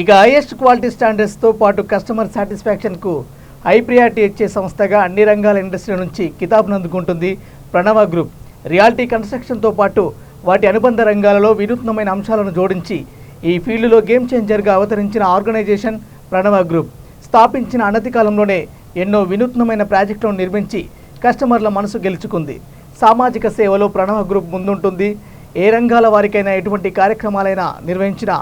ఇక highest quality స్టాండర్డ్స్తో పాటు customer సాటిస్ఫాక్షన్కు high priority ఇచ్చే సంస్థగా అన్ని రంగాల ఇండస్ట్రీ నుంచి కితాబును అందుకుంటుంది ప్రణవ గ్రూప్ రియాలిటీ కన్స్ట్రక్షన్తో పాటు వాటి అనుబంధ రంగాలలో వినూత్నమైన అంశాలను జోడించి ఈ ఫీల్డ్లో గేమ్ చేంజర్గా అవతరించిన ఆర్గనైజేషన్ ప్రణవ గ్రూప్ స్థాపించిన అనతి కాలంలోనే ఎన్నో వినూత్నమైన ప్రాజెక్టులను నిర్మించి కస్టమర్ల మనసు గెలుచుకుంది. సామాజిక సేవలో ప్రణవ గ్రూప్ ముందుంటుంది. ఏ రంగాల వారికైనా ఎటువంటి కార్యక్రమాలైనా నిర్వహించిన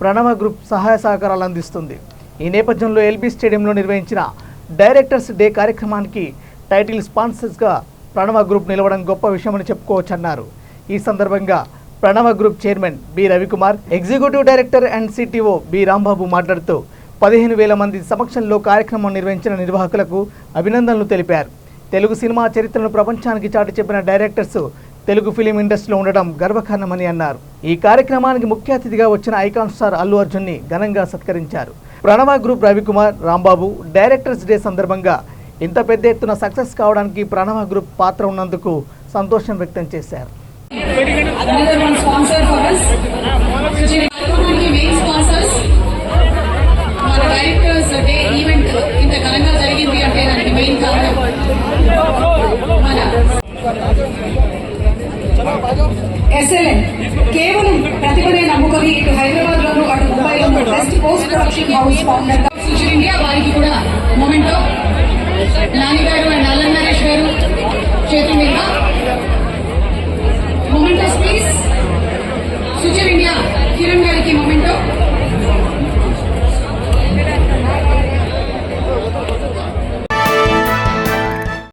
ప్రణవ గ్రూప్ సహాయ సహకారాలు అందిస్తుంది. ఈ నేపథ్యంలో ఎల్బీ స్టేడియంలో నిర్వహించిన డైరెక్టర్స్ డే కార్యక్రమానికి టైటిల్ స్పాన్సర్స్గా ప్రణవ గ్రూప్ నిలవడం గొప్ప విషయమని చెప్పుకోవచ్చన్నారు. ఈ సందర్భంగా Pranava group chairman B Ravikumar executive director and CTO B Rambabu మాట్లాడుతూ పదిహేను వేల మంది సమక్షంలో కార్యక్రమం నిర్వహించిన నిర్వాహకులకు అభినందనలు తెలిపారు. తెలుగు సినిమా చరిత్రను ప్రపంచానికి చాటి చెప్పిన డైరెక్టర్స్ తెలుగు ఫిలిం ఇండస్ట్రీలో ఉండడం గర్వకారణమని అన్నారు. ఈ కార్యక్రమానికి ముఖ్య అతిథిగా వచ్చిన ఐకాన్ స్టార్ అల్లు అర్జున్ని ఘనంగా సత్కరించారు. Pranava group Ravikumar Rambabu directors day సందర్భంగా ఇంత పెద్ద ఎత్తున సక్సెస్ కావడానికి ప్రణవ గ్రూప్ పాత్ర ఉన్నందుకు సంతోషం వ్యక్తం చేశారు. జరిగింది అంటే దానికి మెయిన్ కారణం మన ఎస్ఎల్ఎన్. కేవలం ప్రతిభనే నమ్ముకొని ఇటు హైదరాబాద్ లోను అటు ముంబై లోను best post production house founder future India వారికి కూడా మొమెంటో నాని గారు అండ్ అల్లం నరేష్ గారు చేతుల మీద